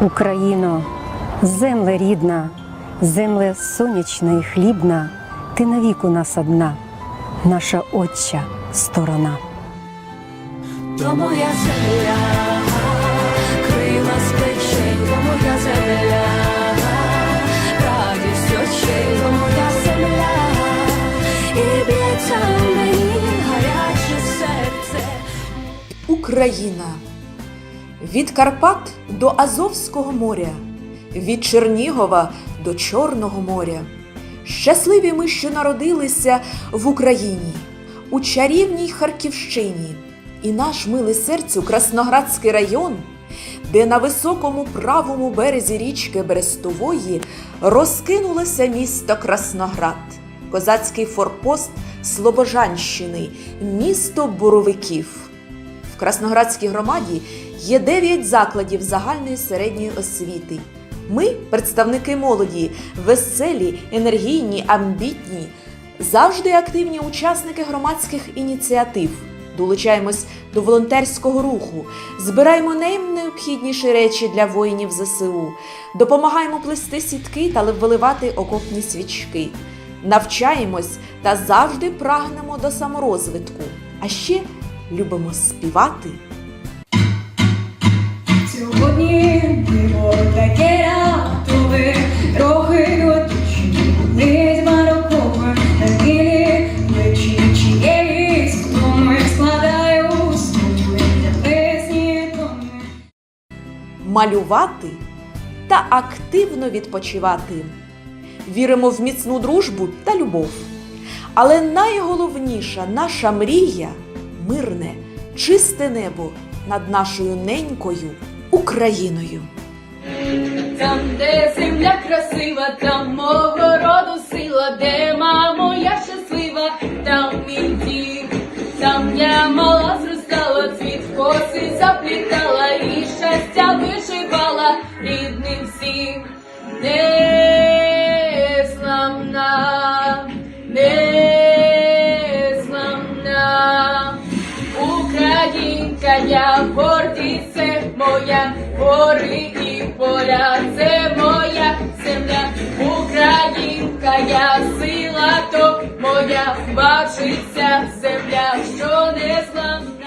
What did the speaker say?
Україно, земле рідна, земле сонячна і хлібна, ти навік у нас одна, наша отча сторона. То моя земля, крила з плечей, то моя земля, радість очей, то моя земля, і б'ється в мені гаряче серце. Україна від Карпат до Азовського моря, від Чернігова до Чорного моря. Щасливі ми, що народилися в Україні, у чарівній Харківщині, і наш милий серцю Красноградський район, де на високому правому березі річки Берестової розкинулося місто Красноград, козацький форпост Слобожанщини, місто Боровиків. В Красноградській громаді є 9 закладів загальної середньої освіти. Ми, представники молоді, веселі, енергійні, амбітні, завжди активні учасники громадських ініціатив. Долучаємось до волонтерського руху, збираємо найнеобхідніші речі для воїнів ЗСУ, допомагаємо плести сітки та виливати окопні свічки, навчаємось та завжди прагнемо до саморозвитку. А ще любимо співати. Сьогодні диво таке раптове, трохи готичні, ледь барокове, на килі плечі чиєїсь втоми складаю свої небесні тони. малювати та активно відпочивати. Віримо в міцну дружбу та любов. Але найголовніша наша мрія мирне, чисте небо над нашою ненькою Україною. Там, де земля красива, там мого роду сила, де Я горді, це моя, гори і поля, це моя земля, Українка, я сила, то моя бачиться земля, що не зламна.